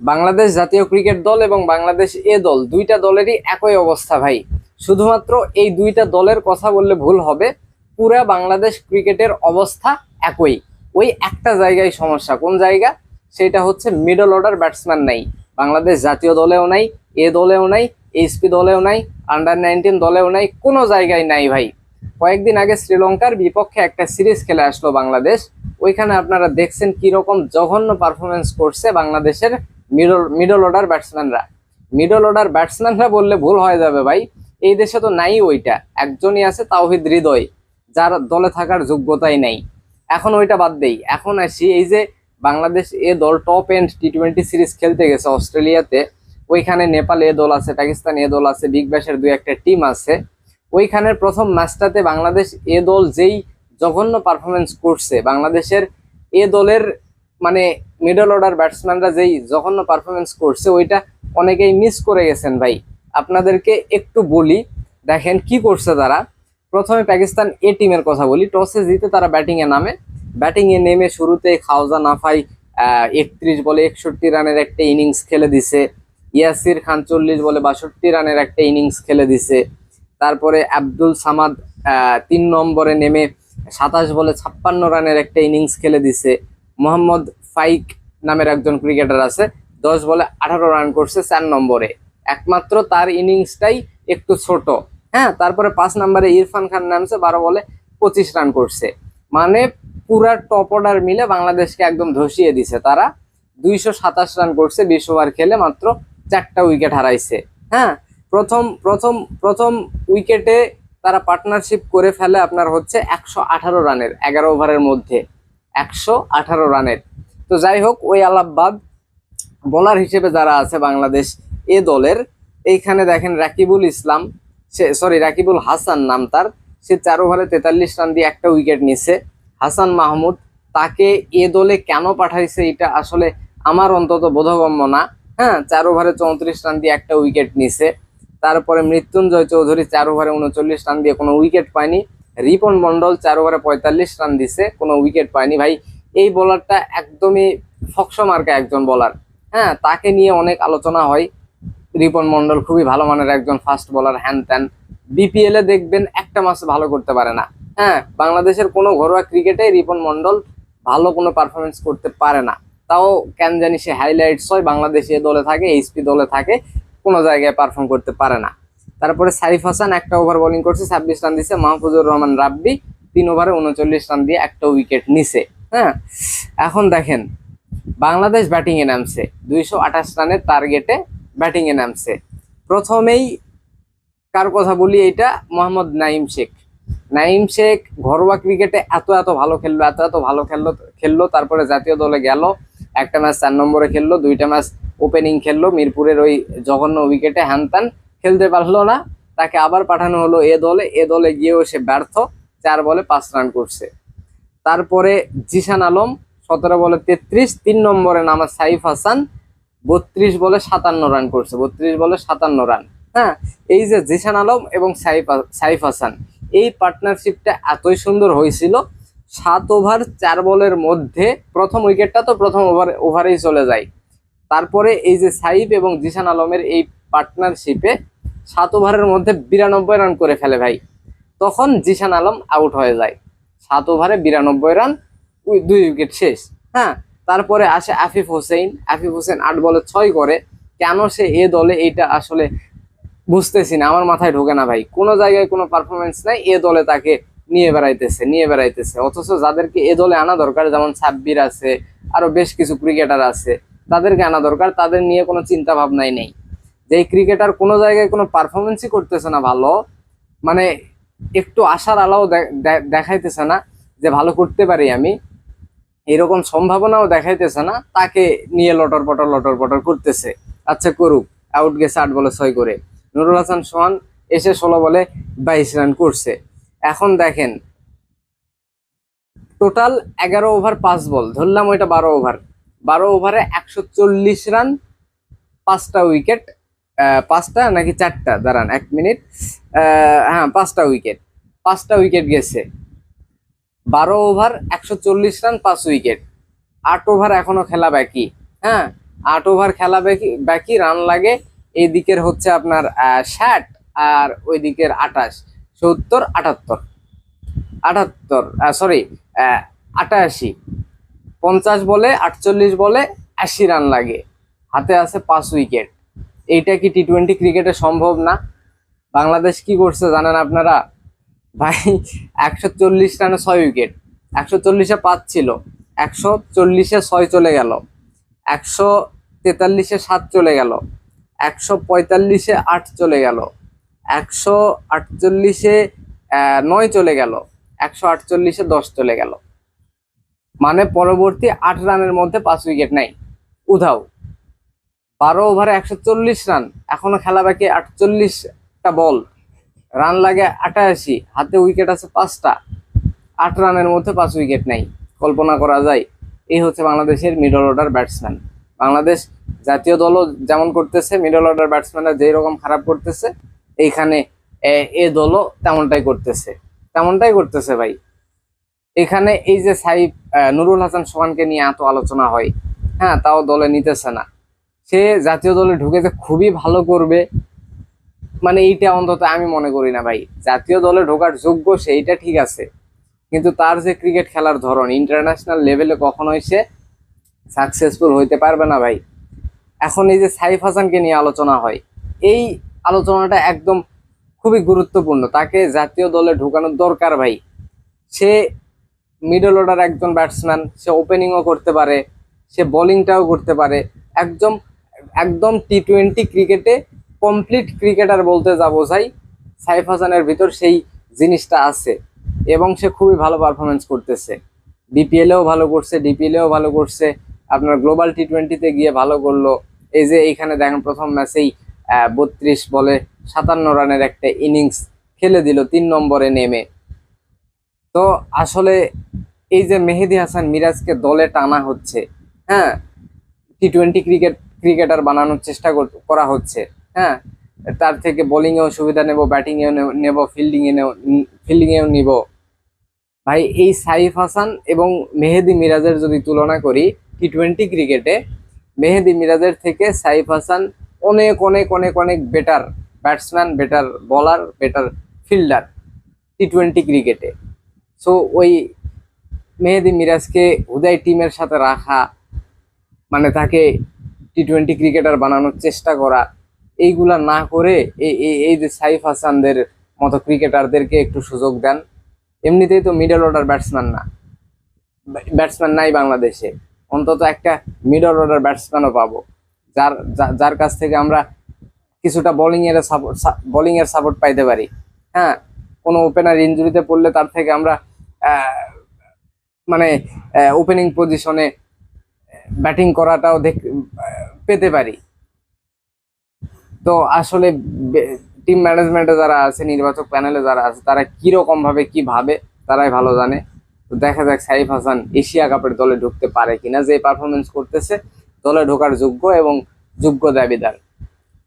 বাংলাদেশ জাতীয় ক্রিকেট দল এবং বাংলাদেশ এ দল, দুইটা দলেরই একই অবস্থা ভাই। শুধুমাত্র এই দুইটা দলের কথা বললে ভুল হবে, পুরা বাংলাদেশ ক্রিকেটের অবস্থা একই। ওই একটা জায়গায় সমস্যা। কোন জায়গা? সেটা হচ্ছে মিডল অর্ডার ব্যাটসম্যান নাই। বাংলাদেশ জাতীয় দলেও নাই, এ দলেও নাই এইচপি দলেও নাই আন্ডার নাইনটিন দলেও নাই, কোনো জায়গায় নাই ভাই। কয়েকদিন আগে শ্রীলঙ্কার বিপক্ষে একটা সিরিজ খেলে আসলো বাংলাদেশ। ওইখানে আপনারা দেখছেন কীরকম জঘন্য পারফরমেন্স করছে বাংলাদেশের মিডল মিডল অর্ডার ব্যাটসম্যানরা মিডল অর্ডার ব্যাটসম্যানরা বললে ভুল হয়ে যাবে ভাই। এই দেশে তো নাই ওইটা। একজনই আছে তাওহিদ হৃদয়, যার দলে থাকার যোগ্যতাই নাই। এখন ওইটা বাদ দেই। এখন আসি, এই যে বাংলাদেশ এ দল top end T twenty series খেলতে গেছে অস্ট্রেলিয়াতে, ওইখানে নেপাল এ দল আছে, পাকিস্তান এ দল আছে বিগ ব্যাশের দুই একটা টিম আছে। ওইখানের প্রথম ম্যাচটাতে বাংলাদেশ এ দল যেই জঘন্য পারফরমেন্স করছে, বাংলাদেশের এ দলের মানে মিডল অর্ডার ব্যাটসম্যানরা যেই জঘন্য পারফরমেন্স করছে, ওইটা অনেকেই মিস করে গেছেন ভাই। আপনাদেরকে একটু বলি, দেখেন কি করছে তারা। প্রথমে পাকিস্তান এ টিমের কথা বলি, টসে জিতে তারা ব্যাটিংয়ে নামে। ব্যাটিংয়ে নেমে শুরুতে খাওজা নাফাই একত্রিশ বলে একষট্টি রানের একটা ইনিংস খেলে দিছে। ইয়াসির খান চল্লিশ বলে বাষট্টি রানের একটা ইনিংস খেলে দিছে। তারপরে আব্দুল সামাদ তিন নম্বরে নেমে সাতাশ বলে ছাপ্পান্ন রানের একটা ইনিংস খেলে দিছে। মোহাম্মদ ফাইক নামের একজন ক্রিকেটার আছে। দশ বলে আঠারো রান করছে চার নম্বরে। একমাত্র তার ইনিংসটাই একটু ছোট। হ্যাঁ তারপরে পাঁচ নম্বরে ইরফান খান নামছে, বারো বলে পঁচিশ রান করছে। মানে পুরা টপ অর্ডার মিলে বাংলাদেশকে একদম ধসিয়ে দিছে। তারা দুইশো সাতাশ রান করছে বিশ ওভার খেলে মাত্র চারটা উইকেট হারাইছে। হ্যাঁ প্রথম প্রথম প্রথম উইকেটে তারা পার্টনারশিপ করে ফেলে আপনার হচ্ছে একশো আঠারো রানের, এগারো ওভারের মধ্যে। একশো আঠারো রানের। তো যাই হোক, ওই আলাপবাদ বোলার হিসেবে যারা আছে বাংলাদেশ এ দলের, এইখানে দেখেন রাকিবুল ইসলাম, সে সরি রাকিবুল হাসান নাম তার, সে চার ওভারে তেতাল্লিশ রান দিয়ে একটা উইকেট নিছে। হাসান মাহমুদ তাকে এ দলে কেন পাঠাইছে এটা আসলে আমার অন্তত বোধগম্য না। হ্যাঁ চার ওভারে চৌত্রিশ রান দিয়ে একটা উইকেট নিছে। তারপরে মৃত্যুঞ্জয় চৌধুরী চার ওভারে উনচল্লিশ রান দিয়ে কোনো উইকেট পায়নি। রিপন মন্ডল চার ওভারে পঁয়তাল্লিশ রান দিছে, কোনো উইকেট পায়নি। ভাই এই বোলারটা একদমই ফকসো মার্কা একজন বোলার হ্যাঁ তাকে নিয়ে অনেক আলোচনা হয়। রিপন মন্ডল খুবই ভালো মানের একজন ফাস্ট বোলার হ্যান ত্যান বিপিএল এ দেখবেন একটা মাসে ভালো করতে পারে না। হ্যাঁ বাংলাদেশের কোনো ঘরোয়া ক্রিকেটে রিপন মন্ডল ভালো কোনো পারফরমেন্স করতে পারে না। তাও কেন জানি সে হাইলাইটস হয়, বাংলাদেশে দলে থাকে এইচপি দলে থাকে, কোনো জায়গায় পারফর্ম করতে পারে না। তারপরে সারিফ হাসান একটা ওভার বোলিং করছে, ছাব্বিশ রান দিছে। মাহফুজুর রহমান রাব্বি তিন ওভারে উনচল্লিশ রান দিয়ে একটা উইকেট নিছে। হ্যাঁ? এখন দেখেন, বাংলাদেশ ব্যাটিং এ নামছে। দুইশো আঠাশ রানের টার্গেটে ব্যাটিং এ নামছে। প্রথমেই কার কথা বলি এটা মোহাম্মদ নাইম শেখ। নাইম শেখ ঘরোয়া ক্রিকেটে এত এত ভালো খেললো, এত এত ভালো খেললো খেললো, তারপরে জাতীয় দলে গেল। একটা ম্যাচ চার নম্বরে খেললো, দুইটা ম্যাচ ওপেনিং খেললো, মিরপুরের ওই জঘন্য উইকেটে হ্যানত্যান খেলতে পারল না। তাকে আবার পাঠানো হলো এ দলে। এ দলে গিয়েও সে ব্যর্থ, চার বলে পাঁচ রান করছে। তারপরে জিসান আলম সতেরো বলে তেত্রিশ, তিন নম্বরে নামা সাইফ হাসান, বত্রিশ বলে সাতান্ন রান করছে, বত্রিশ বলে সাতান্ন রান হ্যাঁ এই যে জিসান আলম এবং সাইফ সাইফ হাসান, এই পার্টনারশিপটা এতই সুন্দর হয়েছিল, সাত ওভার চার বলের মধ্যে প্রথম উইকেটটা তো প্রথম ওভার ওভারেই চলে যায়। তারপরে এই যে সাইফ এবং জিসান আলমের এই পার্টনারশিপে সাত ওভারের মধ্যে বিরানব্বই রান করে ফেলে ভাই। তখন জিসান আলম আউট হয়ে যায়। সাত ওভারে বিরানব্বই রান দুই উইকেট শেষ। হ্যাঁ তারপরে আসে আফিফ হোসেন। আফিফ হোসেন আট বলে ছয় করে। কেন সে এ দলে এইটা আসলে বুঝতেছি না, আমার মাথায় ঢোকে না ভাই। কোনো জায়গায় কোনো পারফরমেন্স নাই, এ দলে তাকে নিয়ে বেড়াইতেছে নিয়ে বেড়াইতেছে। অথচ যাদেরকে এ দলে আনা দরকার, যেমন সাব্বির আছে, আরও বেশ কিছু ক্রিকেটার আছে, তাদেরকে আনা দরকার, তাদের নিয়ে কোনো চিন্তা ভাবনাই নেই। যে ক্রিকেটার কোনো জায়গায় কোনো পারফরমেন্সই করতেছে না ভালো মানে একটু আশার আলাও দেখাইতেছে না যে ভালো করতে পারি আমি। এরকম সম্ভাবনাও দেখাইতেছে না, তাকে নিয়ে লটর পটর লটর পটর করতেছে। আচ্ছা করুক আউট গেছে আট বলে ছয় করে। নুরুল হাসান সোহান এসে ষোলো বলে বাইশ রান করছে। এখন দেখেন টোটাল এগারো ওভার পাঁচ বল, ধরলাম ওইটা বারো ওভার বারো ওভারে একশো চল্লিশ রান পাঁচটা উইকেট পাঁচটা নাকি চারটা? দাঁড়ান, এক মিনিট। হ্যাঁ পাঁচটা উইকেট। পাঁচটা উইকেট গেছে। বারো ওভার, একশো চল্লিশ রান, পাঁচ উইকেট। আট ওভার এখনও খেলা বাকি। হ্যাঁ আট ওভার খেলা বাকি বাকি, রান লাগে। এই দিকের হচ্ছে আপনার ষাট আর ওই দিকের আটাশ। সত্তর, আটাত্তর। আটাত্তর সরি আটাশি। পঞ্চাশ বলে, আটচল্লিশ বলে, আশি রান লাগে। হাতে আছে পাঁচ উইকেট। এইটা কি টি টোয়েন্টি ক্রিকেটে সম্ভব না? বাংলাদেশ কি করছে জানেন আপনারা? ভাই, একশো চল্লিশ রানে ছয় উইকেট। একশো চল্লিশে পাঁচ ছিল। একশো চল্লিশে ছয় চলে গেল। একশো তেতাল্লিশে সাত চলে গেল। একশো পঁয়তাল্লিশে আট চলে গেল। একশো আটচল্লিশে নয় চলে গেল। একশো আটচল্লিশে দশ চলে গেল। মানে পরবর্তী আট রানের মধ্যে পাঁচ উইকেট নাই। উধাও। বারো ওভারে একশো চল্লিশ রান, এখনও খেলা বাকি আটচল্লিশটা বল। রান লাগে আটাশি, হাতে উইকেট আছে পাঁচটা। আট রানের মধ্যে পাঁচ উইকেট নাই, কল্পনা করা যায়। এই হচ্ছে বাংলাদেশের মিডল অর্ডার ব্যাটসম্যান বাংলাদেশ জাতীয় দলও যেমন করতেছে মিডল অর্ডার ব্যাটসম্যানরা যেই রকম খারাপ করতেছে, এইখানে এ- দলও তেমনটাই করতেছে। তেমনটাই করতেছে ভাই। এখানে এই যে সাইফ নুরুল হাসান সোহানকে নিয়ে এত আলোচনা হয় হ্যাঁ তাও দলে নিতেছে না। সে জাতীয় দলে ঢুকে যে খুবই ভালো করবে মানে এইটা অন্তত আমি মনে করি না ভাই। জাতীয় দলে ঢোকার যোগ্য সেইটা ঠিক আছে। কিন্তু তার যে ক্রিকেট খেলার ধরন ইন্টারন্যাশনাল লেভেলে কখনোই সে সাকসেসফুল হইতে পারবে না ভাই। এখন এই যে সাইফ হাসানকে নিয়ে আলোচনা হয়, এই আলোচনাটা একদম খুবই গুরুত্বপূর্ণ। তাকে জাতীয় দলে ঢোকানোর দরকার ভাই। সে মিডল অর্ডার একজন ব্যাটসম্যান সে ওপেনিংও করতে পারে, সে বোলিংটাও করতে পারে। একদম একদম টি টোয়েন্টি ক্রিকেটে কমপ্লিট ক্রিকেটার বলতে যা বোঝাই সাইফ হাসানের ভিতর সেই জিনিসটা আছে এবং সে খুবই ভালো পারফরমেন্স করতেছে। বিপিএলেও ভালো করছে ডিপিএলেও ভালো করছে, আপনার গ্লোবাল টি টোয়েন্টিতে গিয়ে ভালো করল। এই যে এইখানে দেখেন প্রথম ম্যাচেই বত্রিশ বলে সাতান্ন রানের একটা ইনিংস খেলে দিল তিন নম্বরে নেমে। তো আসলে এই যে মেহেদি হাসান মিরাজকে দলে টানা হচ্ছে হ্যাঁ টি টোয়েন্টি ক্রিকেট ক্রিকেটার বানানোর চেষ্টা কর- হচ্ছে হ্যাঁ? তার থেকে বোলিংয়েও সুবিধা নেব ব্যাটিংয়েও নেব ফিল্ডিংয়ে ফিল্ডিংয়েও নিব। ভাই, এই সাইফ হাসান এবং মেহেদি মিরাজের যদি তুলনা করি টি টোয়েন্টি ক্রিকেটে, মেহেদি মিরাজের থেকে সাইফ হাসান অনেক অনেক অনেক অনেক better batsman better bowler better fielder T twenty ক্রিকেটে। সো ওই মেহেদি মিরাজকে হুদাই টিমের সাথে রাখা মানে তাকে টি টোয়েন্টি ক্রিকেটার বানানোর চেষ্টা করা, এইগুলা না করে এই, এই- যে সাইফ হাসানদের মতো ক্রিকেটারদেরকে একটু সুযোগ দেন। এমনিতেই তো মিডল অর্ডার ব্যাটসম্যান না। ব্যাটসম্যান নাই বাংলাদেশে। অন্তত একটা মিডল অর্ডার ব্যাটসম্যানও পাবো। যার যার কাছ থেকে আমরা কিছুটা বোলিং এর সাপোর্ট বোলিং এর সাপোর্ট পাইতে পারি। হ্যাঁ কোনো ওপেনার ইনজুরিতে পড়লে তার থেকে আমরা মানে ওপেনিং পজিশনে ব্যাটিং করাটাও দেখ পেতে পারি। তো আসলে টিম ম্যানেজমেন্টে যারা আছে, নির্বাচক প্যানেলে যারা আছে, তারা কীরকম ভাবে কি ভাবে, তারাই ভালো জানে। তো দেখা যাক সাইফ হাসান এশিয়া কাপের দলে ঢুকতে পারে কিনা, যে পারফরমেন্স করতেছে, দলে ঢোকার যোগ্য এবং যোগ্য দাবিদার।